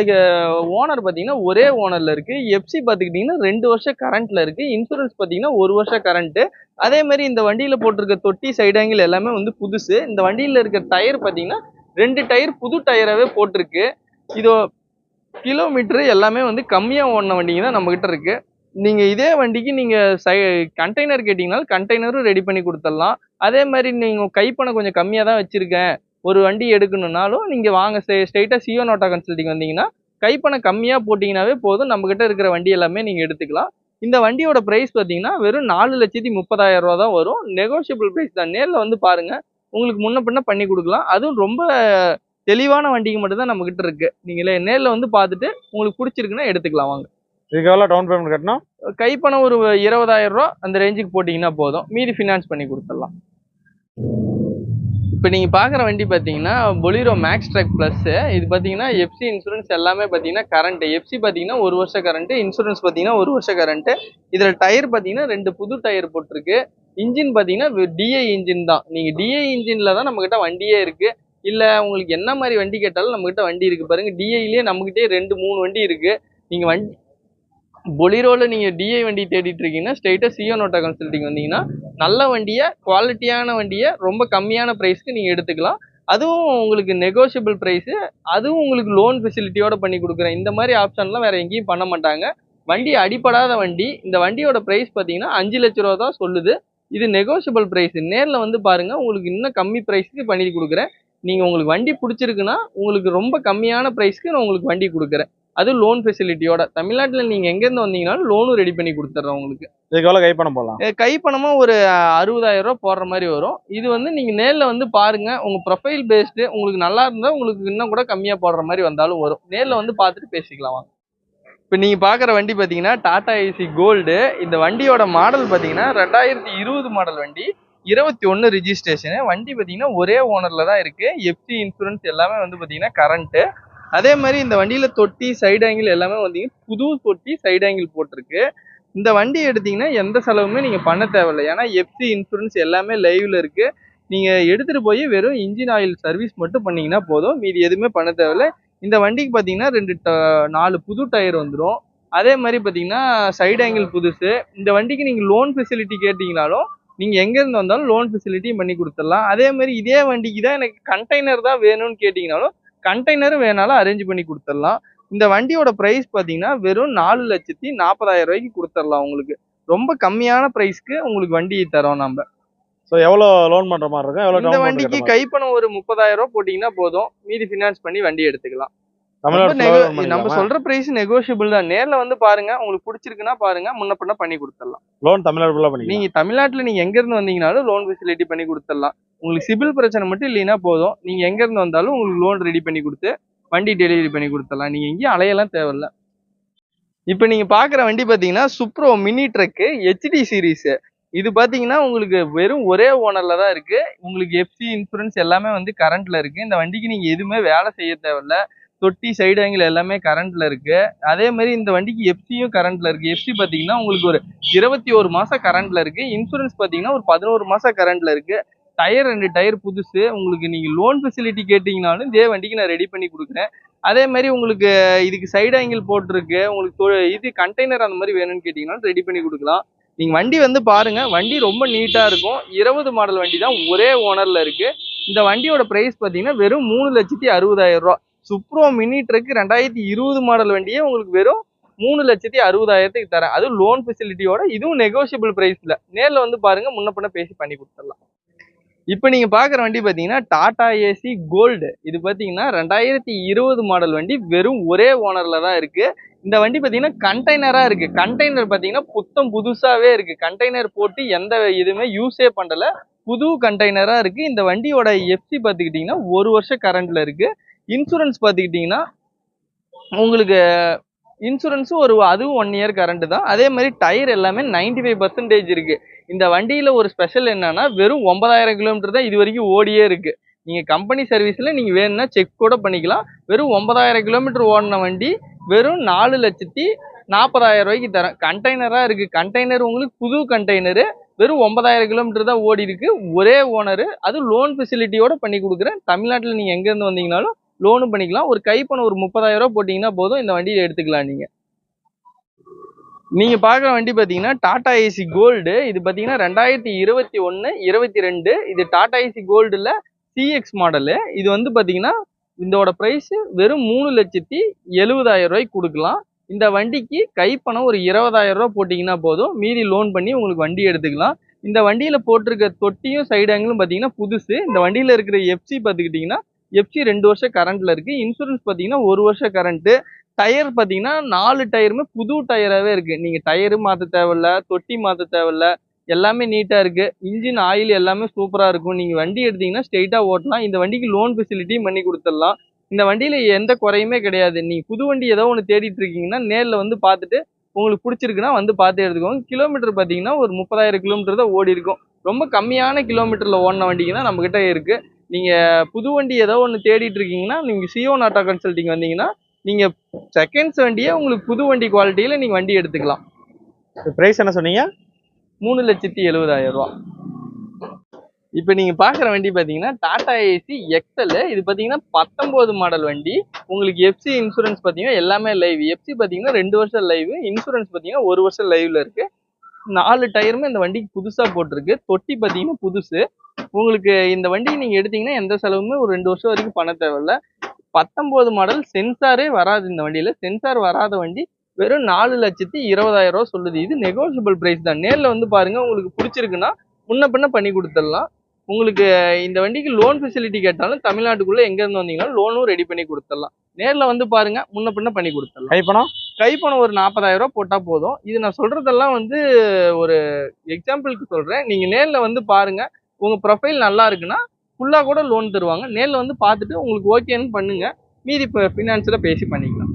Speaker 1: ஓனர் பார்த்தீங்கன்னா ஒரே ஓனரில் இருக்குது எஃப்சி பார்த்துக்கிட்டிங்கன்னா ரெண்டு வருஷம் கரண்ட்டில் இருக்குது இன்சூரன்ஸ் பார்த்தீங்கன்னா ஒரு வருஷம் கரண்ட்டு. அதேமாதிரி இந்த வண்டியில் போட்டிருக்க தொட்டி சைடாங்கில் எல்லாமே வந்து புதுசு. இந்த வண்டியில் இருக்கிற டயர் பார்த்தீங்கன்னா ரெண்டு டயர் புது டயராகவே போட்டிருக்கு. இதோ கிலோமீட்ரு எல்லாமே வந்து கம்மியாக ஓடின வண்டிங்க தான் நம்மக்கிட்ட இருக்குது நீங்கள் இதே வண்டிக்கு நீங்கள் சை கண்டெய்னர் கேட்டிங்கனாலும் கண்டெய்னரும் ரெடி பண்ணி கொடுத்துடலாம். அதே மாதிரி நீங்கள் கைப்பணம் கொஞ்சம் கம்மியாக தான் வச்சுருக்கேன். ஒரு வண்டி எடுக்கணுன்னாலும் நீங்கள் வாங்க ஸ்ட்ரைட்டா சியோ நோட்டா கன்சல்டிங் வந்தீங்கன்னா கைப்பணம் கம்மியாக போட்டிங்கனாவே போதும். நம்மக்கிட்ட இருக்கிற வண்டி எல்லாமே நீங்கள் எடுத்துக்கலாம். இந்த வண்டியோட ப்ரைஸ் பார்த்தீங்கன்னா வெறும் நாலு லட்சத்தி முப்பதாயிரம் ரூபா தான் வரும். நெகோஷியபிள் ப்ரைஸ் தான். நேரில் வந்து பாருங்கள் உங்களுக்கு முன்ன பின்ன பண்ணி கொடுக்கலாம். அதுவும் ரொம்ப தெளிவான வண்டிக்கு மட்டும்தான் நம்மக்கிட்ட இருக்குது நீங்களே நேரில் வந்து பார்த்துட்டு உங்களுக்கு பிடிச்சிருக்குன்னா எடுத்துக்கலாம். வாங்க.
Speaker 2: இதுக்கு எவ்வளோ டவுன் பேமெண்ட் கட்டணும்
Speaker 1: கைப்பணம் ஒரு இருபதாயிரம் ரூபா அந்த ரேஞ்சுக்கு போட்டிங்கன்னா போதும். மீதி ஃபினான்ஸ் பண்ணி கொடுத்துடலாம். இப்போ நீங்கள் பார்க்குற வண்டி பார்த்தீங்கன்னா பொலிரோ மேக்ஸ் ட்ரக் ப்ளஸ்ஸு இது பார்த்தீங்கன்னா எஃப்சி இன்சூரன்ஸ் எல்லாமே பார்த்தீங்கன்னா கரண்ட்டு எஃப்சி பார்த்தீங்கன்னா ஒரு வருஷம் கரண்ட்டு இன்சூரன்ஸ் பார்த்தீங்கன்னா ஒரு வருஷம் கரண்ட்டு இதில் டயர் பார்த்தீங்கன்னா ரெண்டு புது டயர் போட்டிருக்கு. இன்ஜின் பார்த்தீங்கன்னா டிஐ இன்ஜின் தான். நீங்கள் டிஐ இன்ஜினில் தான் நம்மக்கிட்ட வண்டியே இருக்குது இல்லை உங்களுக்கு என்ன மாதிரி வண்டி கேட்டாலும் நம்மக்கிட்ட வண்டி இருக்குது பாருங்கள் டிஐலேயே நம்மக்கிட்டே ரெண்டு மூணு வண்டி இருக்குது நீங்கள் வண்டி பொலிரோவில் நீங்கள் டிஐ வண்டி தேடிட்டு இருக்கீங்கன்னா ஸ்ட்ரைட்டா சியோ நோட்டா கன்சல்டிங் வந்தீங்கன்னா நல்ல வண்டியை குவாலிட்டியான வண்டியை ரொம்ப கம்மியான ப்ரைஸ்க்கு நீங்கள் எடுத்துக்கலாம். அதுவும் உங்களுக்கு நெகோஷியபிள் ப்ரைஸு அதுவும் உங்களுக்கு லோன் ஃபெசிலிட்டியோட பண்ணி கொடுக்குறேன் இந்த மாதிரி ஆப்ஷன்லாம் வேறு எங்கேயும் பண்ண மாட்டாங்க. வண்டி அடிப்படாத வண்டி இந்த வண்டியோட ப்ரைஸ் பார்த்தீங்கன்னா அஞ்சு லட்ச ரூபா தான் சொல்லுது. இது நெகோஷியபிள் ப்ரைஸு நேரில் வந்து பாருங்கள் உங்களுக்கு இன்னும் கம்மி ப்ரைஸுக்கு பண்ணி கொடுக்குறேன். நீங்கள் உங்களுக்கு வண்டி பிடிச்சிருக்குன்னா உங்களுக்கு ரொம்ப கம்மியான ப்ரைஸ்க்கு நான் உங்களுக்கு வண்டி கொடுக்குறேன். அது லோன் ஃபெசிலிட்டியோட தமிழ்நாட்டில் நீங்க எங்கேருந்து வந்தீங்கனாலும் லோனும் ரெடி பண்ணி கொடுத்துட்றேன் உங்களுக்கு.
Speaker 2: இதுக்கு எவ்வளவு கை பண்ண போலாம்
Speaker 1: அஹ் கை பணமா ஒரு அறுபதாயிரம் ரூபாய் போடுற மாதிரி வரும். இது வந்து நீங்க நேர்ல வந்து பாருங்க உங்க ப்ரொஃபைல் பேஸ்டு உங்களுக்கு நல்லா இருந்தா உங்களுக்கு இன்னும் கூட கம்மியா போடுற மாதிரி வந்தாலும் வரும். நேர்ல வந்து பார்த்துட்டு பேசிக்கலாம் வாங்க. இப்போ நீங்க பாக்குற வண்டி பாத்தீங்கன்னா டாடா ஏசி கோல்டு இந்த வண்டியோட மாடல் பாத்தீங்கன்னா ரெண்டாயிரத்தி இருபது மாடல் வண்டி. இருபத்தி ஒன்று ரிஜிஸ்ட்ரேஷனு வண்டி பாத்தீங்கன்னா ஒரே ஓனர்ல தான் இருக்கு. எஃப்சி இன்சூரன்ஸ் எல்லாமே வந்து பாத்தீங்கன்னா கரண்ட்டு அதே மாதிரி இந்த வண்டியில தொட்டி சைடு ஆங்கிள் எல்லாமே வந்தீங்கன்னா புது தொட்டி சைடு ஆங்கிள் போட்டிருக்கு. இந்த வண்டி எடுத்தீங்கன்னா எந்த செலவுமே நீங்க பண்ண தேவையில்லை. ஏன்னா எஃப்சி இன்சூரன்ஸ் எல்லாமே லைவ்ல இருக்கு. நீங்க எடுத்துட்டு போய் வெறும் இன்ஜின் ஆயில் சர்வீஸ் மட்டும் பண்ணீங்கன்னா போதும். மீதி எதுவுமே பண்ண தேவையில்லை. இந்த வண்டிக்கு பார்த்தீங்கன்னா ரெண்டு ட- நாலு புது டயர் வந்துடும் அதே மாதிரி பார்த்தீங்கன்னா சைடு ஆங்கிள் புதுசு. இந்த வண்டிக்கு நீங்கள் லோன் ஃபெசிலிட்டி கேட்டீங்கனாலும் நீங்கள் எங்கேருந்து வந்தாலும் லோன் ஃபெசிலிட்டியும் பண்ணி கொடுத்துடலாம். அதே மாதிரி இதே வண்டிக்கு தான் எனக்கு கண்டெய்னர் தான் வேணும்னு கேட்டிங்கனாலும் கண்டெய்னரும் வேணாலும் அரேஞ்ச் பண்ணி கொடுத்துடலாம். இந்த வண்டியோட பிரைஸ் பாத்தீங்கன்னா வெறும் நாலு லட்சத்தி நாற்பதாயிரம் ரூபாய்க்கு கொடுத்துடலாம் உங்களுக்கு. ரொம்ப கம்மியான பிரைஸ்க்கு உங்களுக்கு வண்டி தரோம் நம்ம
Speaker 2: சோ எவ்வளவு லோன் பண்ற மாதிரி இருக்கும்?
Speaker 1: இந்த வண்டிக்கு கைப்பணம் ஒரு முப்பதாயிரம் ரூபாய் போட்டீங்கன்னா போதும். மீதி ஃபினான்ஸ் பண்ணி வண்டி எடுத்துக்கலாம். நம்ம? சொல்ற பிரைஸ் நெகோஷியபிள் தான். நேர்ல வந்து பாருங்க. உங்களுக்கு பிடிச்சிருக்குன்னா பாருங்க. முன்ன பின்ன பண்ணி கொடுத்துடலாம்.
Speaker 2: லோன் தமிழ்நாடு
Speaker 1: நீங்க தமிழ்நாட்டுல நீங்க எங்க இருந்து வந்தீங்கனாலும் லோன் ஃபெசிலிட்டி பண்ணி கொடுத்துடலாம். உங்களுக்கு சிபில் பிரச்சனை மட்டும் இல்லைன்னா போதும். நீங்கள் எங்கேருந்து வந்தாலும் உங்களுக்கு லோன் ரெடி பண்ணி கொடுத்து வண்டி டெலிவரி பண்ணி கொடுத்துடலாம். நீங்கள் எங்கேயும் அலையெல்லாம் தேவையில்ல. இப்போ நீங்கள் பார்க்குற வண்டி பார்த்தீங்கன்னா Supro mini truck HD series இது பார்த்தீங்கன்னா உங்களுக்கு வெறும் ஒரே ஓனரில் தான் இருக்குது உங்களுக்கு எஃப்சி இன்சூரன்ஸ் எல்லாமே வந்து கரண்ட்டில் இருக்குது இந்த வண்டிக்கு நீங்கள் எதுவுமே வேலை செய்ய தேவையில்ல. தொட்டி சைடு ஆங்கிள் எல்லாமே கரண்ட்டில் இருக்குது அதே மாதிரி இந்த வண்டிக்கு எஃப்சியும் கரண்ட்டில் இருக்குது எஃப்சி பார்த்தீங்கன்னா உங்களுக்கு ஒரு இருபத்தி ஒரு மாதம் கரண்ட்டில் இருக்குது இன்சூரன்ஸ் பார்த்தீங்கன்னா ஒரு பதினோரு மாதம் கரண்ட்டில் இருக்குது டயர் ரெண்டு டயர் புதுசு. உங்களுக்கு நீங்கள் லோன் ஃபெசிலிட்டி கேட்டிங்கனாலும் இதே வண்டிக்கு நான் ரெடி பண்ணி கொடுக்குறேன். அதே மாதிரி உங்களுக்கு இதுக்கு சைடு ஆங்கிள் போட்டிருக்கு. உங்களுக்கு இது கண்டெய்னர் அந்த மாதிரி வேணும்னு கேட்டிங்கனாலும் ரெடி பண்ணி கொடுக்கலாம். நீங்கள் வண்டி வந்து பாருங்கள் வண்டி ரொம்ப நீட்டாக இருக்கும். இருபது மாடல் வண்டி தான் ஒரே ஓனரில் இருக்குது இந்த வண்டியோட ப்ரைஸ் பார்த்தீங்கன்னா வெறும் மூணு லட்சத்தி அறுபதாயிரம் ரூபாய் சுப்ரோ மினி ட்ரக் ரெண்டாயிரத்தி இருபது மாடல் வண்டியே உங்களுக்கு வெறும் மூணு லட்சத்தி அறுபதாயிரத்துக்கு தரேன். அதுவும் லோன் ஃபெசிலிட்டியோட இதுவும் நெகோஷியபிள் ப்ரைஸில் நேரில் வந்து பாருங்கள் முன்ன பின்ன பேசி பண்ணி கொடுத்துடலாம். இப்போ நீங்க பாக்குற வண்டி பாத்தீங்கன்னா டாடா ஏசி கோல்டு. இது பாத்தீங்கன்னா ரெண்டாயிரத்தி இருபது மாடல் வண்டி. வெறும் ஒரே ஓனர்ல தான் இருக்கு. இந்த வண்டி பாத்தீங்கன்னா கண்டெய்னரா இருக்கு. கண்டெய்னர் பாத்தீங்கன்னா புத்தம் புதுசாவே இருக்கு. கண்டெய்னர் போட்டு எந்த இதுவுமே யூஸே பண்ணல. புது கண்டெய்னரா இருக்கு. இந்த வண்டியோட எஃப்சி பாத்துக்கிட்டீங்கன்னா ஒரு வருஷம் கரண்ட்ல இருக்கு. இன்சூரன்ஸ் பாத்துக்கிட்டீங்கன்னா உங்களுக்கு இன்சூரன்ஸும் ஒரு அதுவும் ஒன் இயர் கரண்ட் தான். அதே மாதிரி டயர் எல்லாமே 95% ஃபைவ் பர்சன்டேஜ் இருக்கு. இந்த வண்டியில் ஒரு ஸ்பெஷல் என்னன்னா வெறும் ஒன்பதாயிரம் கிலோமீட்டர் தான் இது வரைக்கும் ஓடியே இருக்குது நீங்கள் கம்பெனி சர்வீஸில் நீங்கள் வேணும்னா செக் கூட பண்ணிக்கலாம். வெறும் ஒன்பதாயிரம் கிலோமீட்டர் ஓடின வண்டி வெறும் நாலு லட்சத்தி நாற்பதாயிரம் ரூபாய்க்கு தரேன். கண்டெய்னராக இருக்குது கண்டெய்னர் உங்களுக்கு புது கண்டெய்னரு வெறும் ஒன்பதாயிரம் கிலோமீட்டர் தான் ஓடி இருக்கு. ஒரே ஓனரு அது லோன் ஃபெசிலிட்டியோட பண்ணி கொடுக்குறேன். தமிழ்நாட்டில் நீங்கள் எங்கேருந்து வந்தீங்கனாலும் லோனும் பண்ணிக்கலாம். ஒரு கைப்பணம் ஒரு முப்பதாயிரம் ரூபா போட்டிங்கன்னா போதும். இந்த வண்டியை எடுத்துக்கலாம் நீங்கள் நீங்க பாக்குற வண்டி பாத்தீங்கன்னா டாடா ஏசி கோல்டு இது பாத்தீங்கன்னா ரெண்டாயிரத்தி இருபத்தி ஒன்று இருபத்தி ரெண்டு. இது டாடா ஏசி கோல்டுல சிஎக்ஸ் மாடலு இது வந்து பாத்தீங்கன்னா இதோட பிரைஸ் வெறும் மூணு லட்சத்தி எழுபதாயிரம் ரூபாய்க்கு கொடுக்கலாம். இந்த வண்டிக்கு கைப்பணம் ஒரு இருபதாயிரம் ரூபா போட்டீங்கன்னா போதும். மீதி லோன் பண்ணி உங்களுக்கு வண்டி எடுத்துக்கலாம். இந்த வண்டியில போட்டிருக்க தொட்டியும் சைடு ஆங்கிளும் பாத்தீங்கன்னா புதுசு. இந்த வண்டியில இருக்கிற எஃப்சி பாத்துக்கிட்டீங்கன்னா எஃப்சி ரெண்டு வருஷம் கரண்ட்ல இருக்கு. இன்சூரன்ஸ் பாத்தீங்கன்னா ஒரு வருஷம் கரண்ட்டு டயர் பார்த்தீங்கன்னா நாலு டயருமே புது டயராகவே இருக்குது நீங்கள் டயரு மாற்ற தேவையில்ல தொட்டி மாற்ற தேவையில்ல எல்லாமே நீட்டாக இருக்குது இன்ஜின் ஆயில் எல்லாமே சூப்பராக இருக்கும். நீங்கள் வண்டி எடுத்தீங்கன்னா ஸ்ட்ரெயிட்டாக ஓட்டலாம். இந்த வண்டிக்கு லோன் ஃபெசிலிட்டியும் பண்ணி கொடுத்துடலாம். இந்த வண்டியில் எந்த குறையுமே கிடையாது. நீங்கள் புது வண்டி ஏதோ ஒன்று தேடிட்டு இருக்கீங்கன்னா நேரில் வந்து பார்த்துட்டு உங்களுக்கு பிடிச்சிருக்குன்னா வந்து பார்த்து எடுத்துக்கோங்க. கிலோமீட்டர் பார்த்தீங்கன்னா ஒரு முப்பதாயிரம் கிலோமீட்டர் தான் ஓடி இருக்கும். ரொம்ப கம்மியான கிலோமீட்டரில் ஓடின வண்டிங்க தான் இருக்குது நீங்கள் புது வண்டி ஏதோ ஒன்று தேடிட்டு இருக்கீங்கன்னா நீங்கள் சியோ நாட்டா கன்சல்டிங் வந்தீங்கன்னா நீங்க செகண்ட்ஸ் வண்டியே உங்களுக்கு புது வண்டி குவாலிட்டியில நீங்க வண்டி எடுத்துக்கலாம்.
Speaker 2: பிரைஸ் என்ன சொன்னீங்க?
Speaker 1: மூணு லட்சத்தி எழுபதாயிரம் ரூபா. இப்போ நீங்க பாக்குற வண்டி பாத்தீங்கன்னா டாடா ஏசி எக்ஸல் இது பாத்தீங்கன்னா பத்தொன்பது மாடல் வண்டி. உங்களுக்கு எஃப்சி இன்சூரன்ஸ் பாத்தீங்கன்னா எல்லாமே லைவ் எஃப்சி பாத்தீங்கன்னா ரெண்டு வருஷம் லைவ் இன்சூரன்ஸ் பாத்தீங்கன்னா ஒரு வருஷம் லைவ்ல இருக்கு. நாலு டயருமே இந்த வண்டிக்கு புதுசா போட்டிருக்கு. தொட்டி பாத்தீங்கன்னா புதுசு. உங்களுக்கு இந்த வண்டி நீங்க எடுத்தீங்கன்னா எந்த செலவுமே ஒரு ரெண்டு வருஷம் வரைக்கும் பண்ண தேவையில்ல. பத்தொன்பது மாடல் சென்சாரே வராது இந்த வண்டியில. சென்சார் வராத வண்டி வெறும் நாலு லட்சத்தி இருபதாயிரம் ரூபா சொல்லுது. இது நெகோஷியபிள் பிரைஸ் தான். நேர்ல வந்து பாருங்க உங்களுக்கு பிடிச்சிருக்குன்னா முன்ன பின்ன பண்ணி கொடுத்துடலாம். உங்களுக்கு இந்த வண்டிக்கு லோன் ஃபெசிலிட்டி கேட்டாலும் தமிழ்நாட்டுக்குள்ள எங்க இருந்து வந்தீங்கன்னா லோனும் ரெடி பண்ணி கொடுத்துடலாம். நேர்ல வந்து பாருங்க முன்ன பின்ன பண்ணி கொடுத்துடலாம்.
Speaker 2: கைப்பணம்?
Speaker 1: கைப்பணம் ஒரு நாற்பதாயிரம் ரூபாய் போட்டா போதும். இது நான் சொல்றதெல்லாம் வந்து ஒரு எக்ஸாம்பிளுக்கு சொல்றேன். நீங்க நேர்ல வந்து பாருங்க உங்க ப்ரொஃபைல் நல்லா இருக்குன்னா ஃபுல்லாக கூட லோன் தருவாங்க. நேரில் வந்து பார்த்துட்டு உங்களுக்கு ஓகேன்னு பண்ணுங்கள் மீதி இப்போ ஃபினான்ஸில் பேசி பண்ணிக்கலாம்.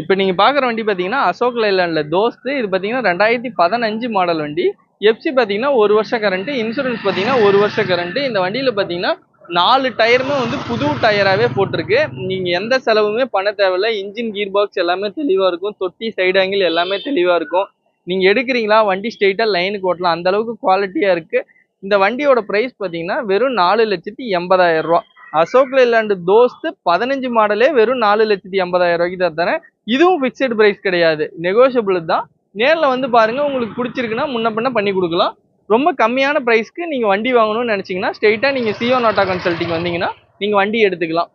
Speaker 1: இப்போ நீங்கள் பார்க்குற வண்டி பார்த்தீங்கன்னா அசோக் லைலாண்டில் தோஸ்து இது பார்த்தீங்கன்னா ரெண்டாயிரத்தி பதினஞ்சு மாடல் வண்டி. எஃப்சி பார்த்தீங்கன்னா ஒரு வருஷம் கரண்ட்டு இன்சூரன்ஸ் பார்த்தீங்கன்னா ஒரு வருஷம் கரண்ட்டு இந்த வண்டியில் பார்த்தீங்கன்னா நாலு டயருமே வந்து புது டயராகவே போட்டிருக்கு. நீங்கள் எந்த செலவுமே பண்ண தேவையில்ல. இன்ஜின் கீர் பாக்ஸ் எல்லாமே தெளிவாக இருக்கும். தொட்டி சைடு ஆங்கிள் எல்லாமே தெளிவாக இருக்கும். நீங்கள் எடுக்கிறீங்களா? வண்டி ஸ்ட்ரெயிட்டாக லைனுக்கு ஓட்டலாம். அந்தளவுக்கு குவாலிட்டியாக இருக்குது இந்த வண்டியோட ப்ரைஸ் பார்த்தீங்கன்னா வெறும் நாலு லட்சத்தி எண்பதாயிரம் ரூபா. அசோக் லேலாண்டு தோஸ்து பதினஞ்சு மாடலே வெறும் நாலு லட்சத்தி எண்பதாயிரம் ரூபாய்க்கு தான் தரேன். இதுவும் ஃபிக்ஸட் ப்ரைஸ் கிடையாது. நெகோஷியபிள் தான். நேரில் வந்து பாருங்க உங்களுக்கு பிடிச்சிருக்குன்னா முன்ன பின்ன பண்ணி கொடுக்கலாம். ரொம்ப கம்மியான ப்ரைஸ்க்கு நீங்கள் வண்டி வாங்கணும்னு நினச்சிங்கன்னா ஸ்ட்ரெயிட்டாக நீங்கள் சியோ நாட்டா கன்சல்ட்டிங் வந்தீங்கன்னா நீங்கள் வண்டி எடுத்துக்கலாம்.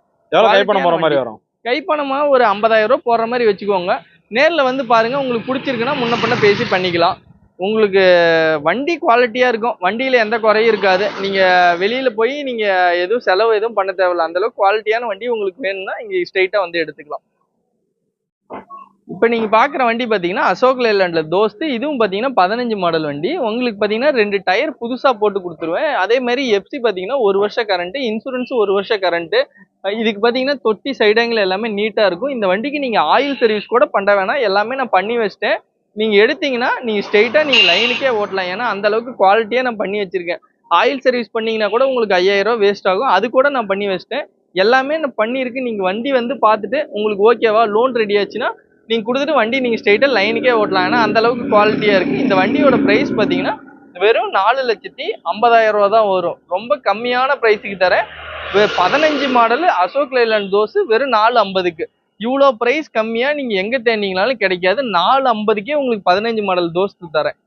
Speaker 2: கைப்பணம் போற
Speaker 1: ஆன
Speaker 2: மாதிரி. வரும்?
Speaker 1: கைப்பணமா ஒரு 50000 ரூபாய் போடுற மாதிரி வச்சுக்கோங்க. நேரில் வந்து பாருங்க உங்களுக்கு பிடிச்சிருக்குன்னா முன்ன பின்ன பேசி பண்ணிக்கலாம். உங்களுக்கு வண்டி குவாலிட்டியாக இருக்கும். வண்டியில் எந்த குறையும் இருக்காது. நீங்கள் வெளியில் போய் நீங்கள் எதுவும் செலவு எதுவும் பண்ண தேவையில்ல. அந்தளவுக்கு குவாலிட்டியான வண்டி உங்களுக்கு வேணும்னா இங்கே ஸ்ட்ரைட்டாக வந்து எடுத்துக்கலாம். இப்போ நீங்கள் பார்க்குற வண்டி பார்த்தீங்கன்னா அசோக் லேலண்டில் தோஸ்து. இதுவும் பார்த்தீங்கன்னா பதினஞ்சு மாடல் வண்டி. உங்களுக்கு பார்த்தீங்கன்னா ரெண்டு டயர் புதுசாக போட்டு கொடுத்துருவேன். அதே மாதிரி எஃப்சி பார்த்தீங்கன்னா ஒரு வருஷம் கரண்ட்டு இன்சூரன்ஸும் ஒரு வருஷம் கரண்ட்டு இதுக்கு பார்த்தீங்கன்னா தொட்டி சைடாங்கில் எல்லாமே நீட்டாக இருக்கும். இந்த வண்டிக்கு நீங்கள் ஆயில் சர்வீஸ் கூட பண்ண வேணாம். எல்லாமே நான் பண்ணி வச்சிட்டேன். நீங்கள் எடுத்தீங்கன்னா நீங்கள் ஸ்ட்ரெயிட்டாக நீங்கள் லைனுக்கே ஓட்டலாம். ஏன்னா அந்த அளவுக்கு நான் பண்ணி வச்சுருக்கேன். ஆயில் சர்வீஸ் பண்ணிங்கன்னா கூட உங்களுக்கு ஐயாயிரம் வேஸ்ட் ஆகும். அது கூட நான் பண்ணி வச்சிட்டேன். எல்லாமே நான் பண்ணியிருக்கு. நீங்கள் வண்டி வந்து பார்த்துட்டு உங்களுக்கு ஓகேவா லோன் ரெடி ஆச்சுன்னா நீங்கள் கொடுத்துட்டு வண்டி நீங்கள் ஸ்ட்ரெயிட்டாக லைனுக்கே ஓட்டலாம். ஏன்னா அந்த அளவுக்கு இருக்குது இந்த வண்டியோட ப்ரைஸ் பார்த்தீங்கன்னா வெறும் நாலு லட்சத்தி ஐம்பதாயிரம் ரூபா தான் வரும். ரொம்ப கம்மியான ப்ரைஸுக்கு தரேன். பதினஞ்சு மாடல் அசோக் லைலாண்ட் தோசு வெறும் நாலு ஐம்பதுக்கு. இவ்வளோ பிரைஸ் கம்மியா நீங்க எங்க தேடிங்கனாலும் கிடைக்காது. நாலு ஐம்பதுக்கே உங்களுக்கு பதினஞ்சு மாடல் தோஸ்து தரேன்.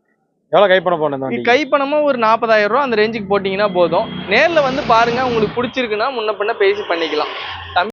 Speaker 2: எவ்வளவு கைப்பணம் போன இந்த வண்டி
Speaker 1: கைப்பணமா ஒரு நாற்பதாயிரம் ரூபா அந்த ரேஞ்சுக்கு போட்டீங்கன்னா போதும். நேர்ல வந்து பாருங்க உங்களுக்கு பிடிச்சிருக்குன்னா முன்ன பின்ன பேசி பண்ணிக்கலாம்.